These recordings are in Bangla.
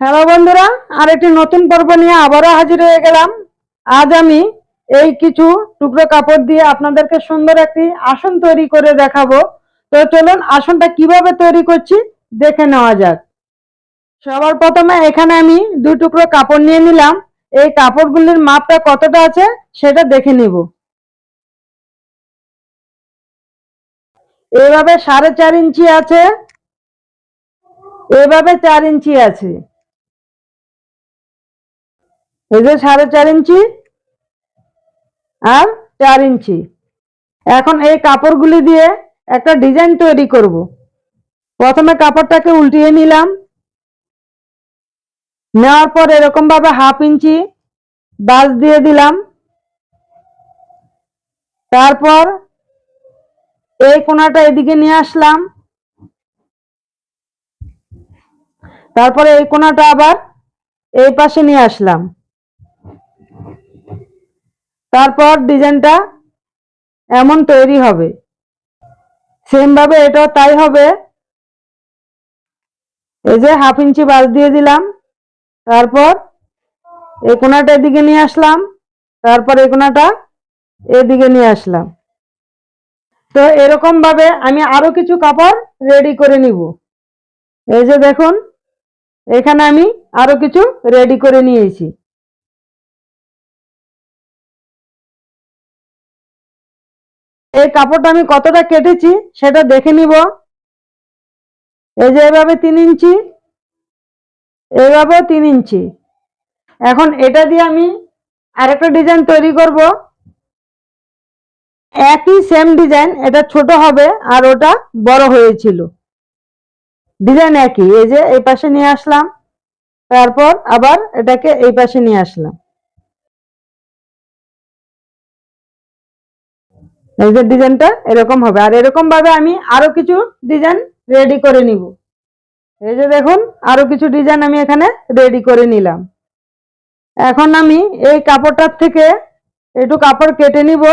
হ্যালো বন্ধুরা, আর একটি নতুন পর্ব নিয়ে আবারও হাজির হয়ে গেলাম। আজ আমি এই কিছু টুকরো কাপড় দিয়ে আপনাদেরকে সুন্দর একটি আসন তৈরি করে দেখাবো। তো চলুন আসনটা কীভাবে তৈরি করছি দেখে নেওয়া যাক। সবার প্রথমে এখানে আমি দুই টুকরো কাপড় নিয়ে নিলাম। এই কাপড়গুলির মাপটা কতটা আছে সেটা দেখে নিব। এভাবে সাড়ে চার ইঞ্চি আছে। এভাবে চার ইঞ্চি আছে। এই যে সাড়ে চার ইঞ্চি আর চার ইঞ্চি। এখন এই কাপড়গুলি দিয়ে একটা ডিজাইন তৈরি করব। প্রথমে কাপড়টাকে উল্টিয়ে নিলাম। নেওয়ার পর এরকম ভাবে হাফ ইঞ্চি বাস দিয়ে দিলাম। তারপর এই কোনাটা এদিকে নিয়ে আসলাম। তারপরে এই কোনাটা আবার এই পাশে নিয়ে আসলাম। তারপর ডিজাইনটা এমন তৈরি হবে। সেম ভাবে এটাও তাই হবে। এই যে হাফ ইঞ্চি বাস দিয়ে দিলাম। তারপর এই কোনাটা এদিকে নিয়ে আসলাম। তারপর এই কোনাটা এদিকে নিয়ে আসলাম। তো এরকম ভাবে আমি আরও কিছু কাপড় রেডি করে নিব। এই যে দেখুন, এখানে আমি আরও কিছু রেডি করে নিয়েছি। এই কাপড়টা আমি কতটা কেটেছি সেটা দেখে নিব। এই যে এভাবে তিন ইঞ্চি এইভাবেও তিন ইঞ্চি। এখন এটা দিয়ে আমি আরেকটা ডিজাইন তৈরি করব। একই সেম ডিজাইন এটা ছোট হবে আর ওটা বড় হয়েছিল। ডিজাইন একই, এই যে এই পাশে নিয়ে আসলাম, তারপর আবার এটাকে এই পাশে নিয়ে আসলাম। এই যে ডিজাইনটা এরকম হবে, আর এরকম ভাবে আমি আরও কিছু ডিজাইন রেডি করে নিব। এই যে দেখুন, আরও কিছু ডিজাইন আমি এখানে রেডি করে নিলাম। এখন আমি এই কাপড়টার থেকে একটু কাপড় কেটে নিব।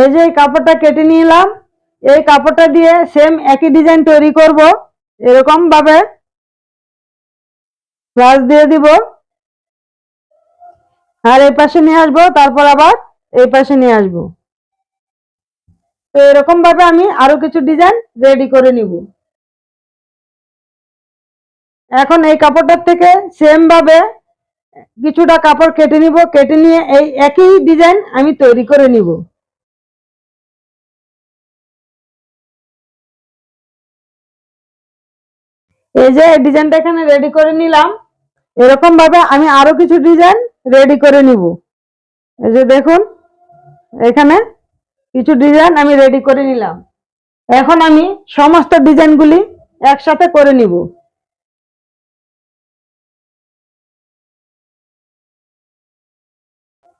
এই যে এই কাপড়টা কেটে নিলাম, এই কাপড়টা দিয়ে সেম একই ডিজাইন তৈরি করব। এরকম ভাবে প্লাস দিয়ে দিব। আর এই পাশে নিয়ে আসব, তারপর আবার এই পাশে নিয়ে আসব। তো এরকম ভাবে আমি আরও কিছু ডিজাইন রেডি করে নিব। এখন এই কাপড়টার থেকে সেম ভাবে কিছুটা কাপড় কেটে নিব, কেটে নিয়ে এই একই ডিজাইন আমি তৈরি করে নিব। এই যে ডিজাইনটা এখানে রেডি করে নিলাম। এরকম ভাবে আমি আরও কিছু ডিজাইন রেডি করে নিব। এই যে দেখুন, এখানে কিছু ডিজাইন আমি রেডি করে নিলাম। এখন আমি সমস্ত ডিজাইনগুলি একসাথে করে নিব।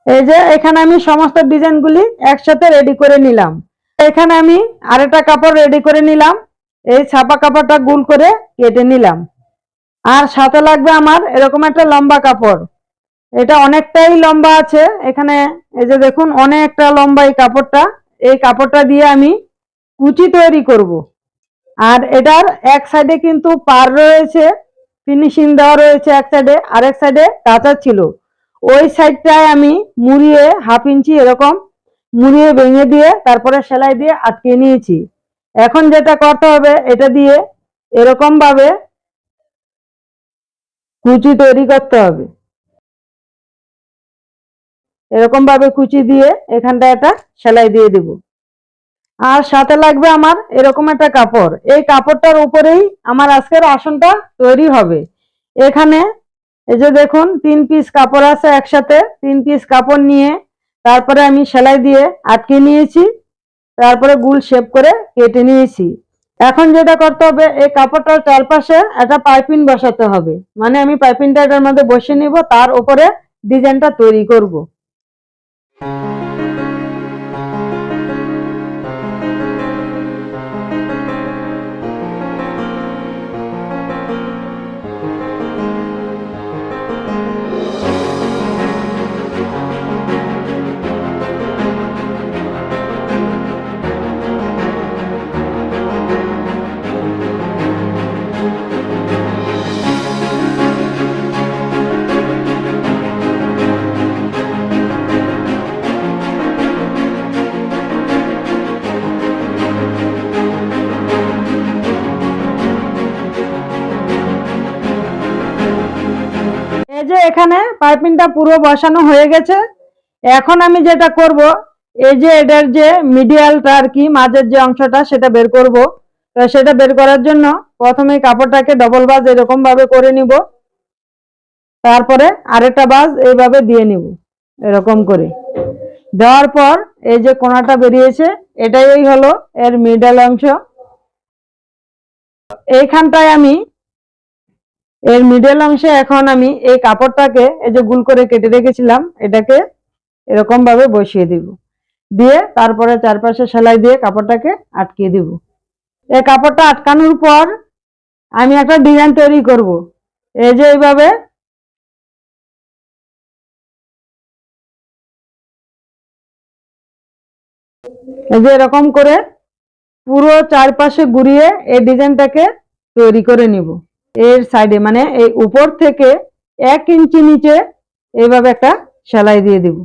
এই যে এখানে আমি সমস্ত ডিজাইনগুলি একসাথে রেডি করে নিলাম। এখানে আমি আরেকটা কাপড় রেডি করে নিলাম। এই ছাপা কাপড়টা গুল করে কেটে নিলাম। আর সাথে লাগবে আমার এরকম একটা লম্বা কাপড়। এটা অনেকটাই লম্বা আছে। এখানে এই যে দেখুন, অনেকটা লম্বা এই কাপড়টা। এই কাপড়টা দিয়ে আমি কুচি তৈরি করব। আর এটার এক সাইডে কিন্তু পার রয়েছে ফিনিশিং দেওয়া রয়েছে এক সাইডে আর এক সাইডে কাঁচা ছিল। ওই সাইডটায় আমি মুড়িয়ে হাফ ইঞ্চি এরকম মুড়িয়ে ভেঙে দিয়ে তারপরে সেলাই দিয়ে আটকে নিয়েছি। এখন যেটা করতে হবে, এটা দিয়ে এরকম ভাবে কুচি তৈরি করতে হবে। এরকম ভাবে কুচি দিয়ে এখানটা একটা সেলাই দিয়ে দিব। আর সাথে লাগবে আমার এরকম একটা কাপড়। এই কাপড়টার উপরেই আমার আজকের আসনটা তৈরি হবে। এখানে এই যে দেখুন, তিন পিস কাপড় আছে একসাথে। তিন পিস কাপড় নিয়ে তারপরে আমি সেলাই দিয়ে আটকে নিয়েছি। তারপরে গুল শেপ করে কেটে নিয়েছি। এখন যেটা করতে হবে, এই কাপড়টার চারপাশে একটা পাইপিন বসাতে হবে। মানে আমি পাইপিনটা এটার মধ্যে বসে নিব, তার উপরে ডিজাইনটা তৈরি করব। এখানে পাইপিংটা পুরো বসানো হয়ে গেছে। এখন আমি যেটা করব, এই যে এটার যে মিডিয়ালটা আর কি, মাঝের যে অংশটা, সেটা বের করব। তো সেটা বের করার জন্য প্রথমে কাপড়টাকে ডবল বাজ এরকম ভাবে করে নিব। তারপরে আরেকটা বাজ এইভাবে দিয়ে নিব, এরকম করে। দেওয়ার পর এই যে কোনাটা বেরিয়েছে, এটাই হলো এর মিডল অংশ। এইখানটায় আমি এর মিডল অংশে এখন আমি এই কাপড়টাকে এই যে গুল করে কেটে রেখেছিলাম, এটাকে এরকম ভাবে বসিয়ে দিব। দিয়ে তারপরে চারপাশে সেলাই দিয়ে কাপড়টাকে আটকিয়ে দিব। এই কাপড়টা আটকানোর পর আমি একটা ডিজাইন তৈরি করব। এই যে এইভাবে এই যে এরকম করে পুরো চারপাশে ঘুরিয়ে এই ডিজাইনটাকে তৈরি করে নিব। এর সাইডে মানে এই উপর থেকে এক ইঞ্চি নিচে এইভাবে একটা সেলাই দিয়ে দিব।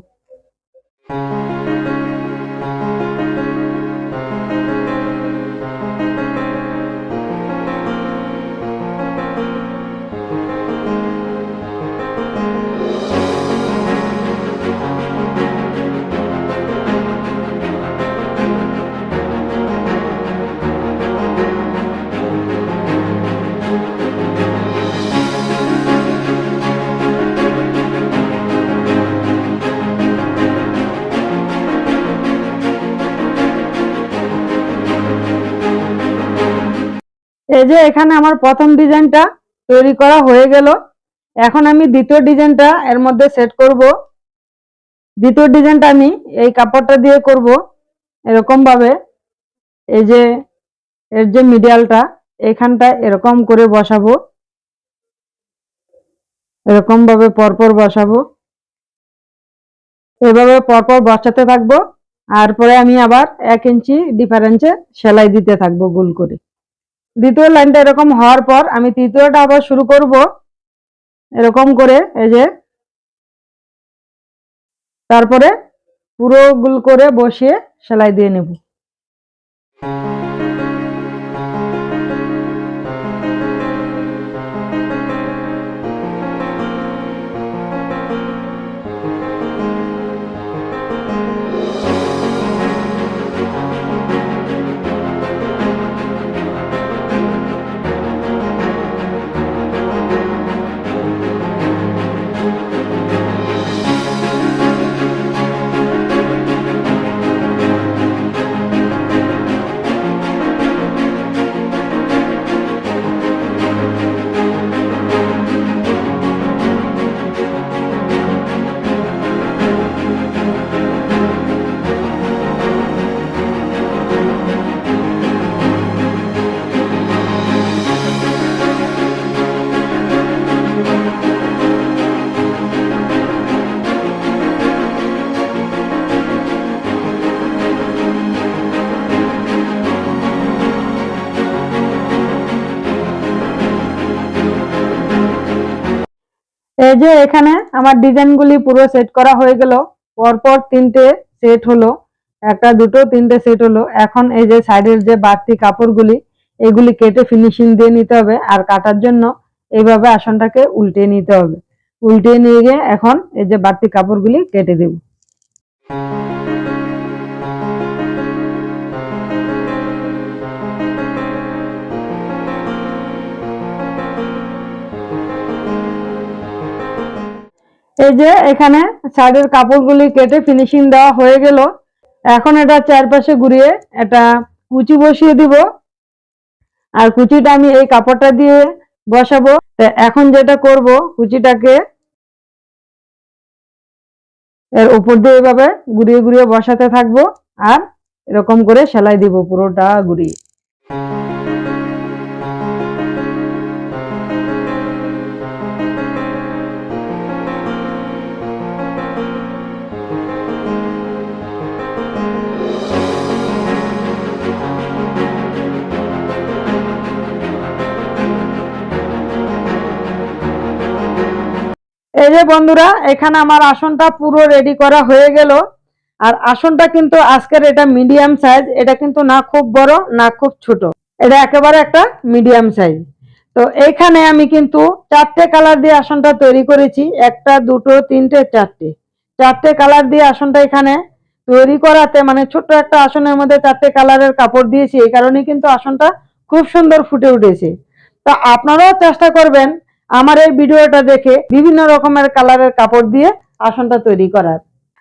এই যে এখানে আমার প্রথম ডিজাইনটা তৈরি করা হয়ে গেল। এখন আমি দ্বিতীয় ডিজাইনটা এর মধ্যে সেট করব। দ্বিতীয় ডিজাইনটা আমি এই কাপড়টা দিয়ে করব এরকম ভাবে এই যে, এর যে মিডিয়ালটা এখানটা এরকম করে বসাবো। এরকম ভাবে পরপর বসাবো। এভাবে পরপর বসাতে থাকব। আর পরে আমি আবার এক ইঞ্চি ডিফারেন্সে সেলাই দিতে থাকব গোল করে। দ্বিতীয় লাইনটা এরকম হওয়ার পর আমি তৃতীয়টা আবার শুরু করব। এরকম করে, এই যে। তারপরে পুরো গুল করে বসিয়ে সেলাই দিয়ে নেব। এই যে এখানে আমার ডিজাইনগুলি পুরো সেট করা হয়ে গেল। পরপর তিনটে সেট হলো, একটা, দুটো, তিনটে সেট হলো। এখন এই যে সাইডের যে বাড়তি কাপড়গুলি, এগুলি কেটে ফিনিশিং দিয়ে নিতে হবে আর কাটার জন্য এইভাবে আসনটাকে উল্টে নিতে হবে। উল্টে নিয়ে গিয়ে এখন এই যে বাড়তি কাপড়গুলি কেটে দেব। এই যে এখানে সাইডের কাপড়গুলি কেটে ফিনিশিং দেওয়া হয়ে গেল। এখন এটা চারপাশে ঘুরিয়ে এটা কুচি বসিয়ে দিব। আর কুচিটা আমি এই কাপড়টা দিয়ে বসাবো। এখন যেটা করব, কুচিটাকে এর উপর দিয়ে এভাবে ঘুরিয়ে ঘুরিয়ে বসাতে থাকব। আর এরকম করে সেলাই দিব পুরোটা ঘুরিয়ে। যে বন্ধুরা, এখানে আমার আসনটা পুরো রেডি করা হয়ে গেল। আর আসনটা কিন্তু আজকের এটা মিডিয়াম সাইজ এটা কিন্তু না খুব বড়, না খুব ছোট। এটা একেবারে একটা মিডিয়াম সাইজ তো এইখানে আমি কিন্তু চারটে কালার দিয়ে আসনটা তৈরি করেছি, একটা, দুটো, তিনটে, চারটে। চারটে কালার দিয়ে আসনটা এখানে তৈরি করাতে মানে ছোট্ট একটা আসনের মধ্যে চারটে কালারের কাপড় দিয়েছি, এই কারণেই কিন্তু আসনটা খুব সুন্দর ফুটে উঠেছে। তা আপনারাও চেষ্টা করবেন আমার এই ভিডিওটা দেখে বিভিন্ন রকমের কালারের কাপড় দিয়ে আসনটা তৈরি করার।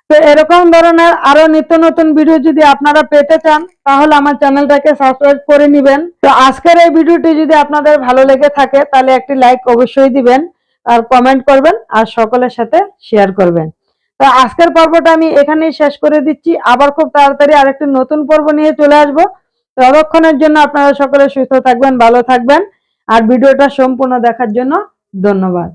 তো এরকম ধরনের আরও নিত্য নতুন ভিডিও যদি আপনারা পেতে চান, তাহলে আমার চ্যানেলটাকে সাবস্ক্রাইব করে নেবেন। তো আজকের এই ভিডিওটি যদি আপনাদের ভালো লেগে থাকে, তাহলে একটি লাইক অবশ্যই দিবেন, আর কমেন্ট করবেন, আর সকলের সাথে শেয়ার করবেন। তো আজকের পর্বটা আমি এখানেই শেষ করে দিচ্ছি। আবার খুব তাড়াতাড়ি আর আরেকটি নতুন পর্ব নিয়ে চলে আসব। ততক্ষণের জন্য আপনারা সকলে সুস্থ থাকবেন, ভালো থাকবেন, আর ভিডিওটা সম্পূর্ণ দেখার জন্য ধন্যবাদ।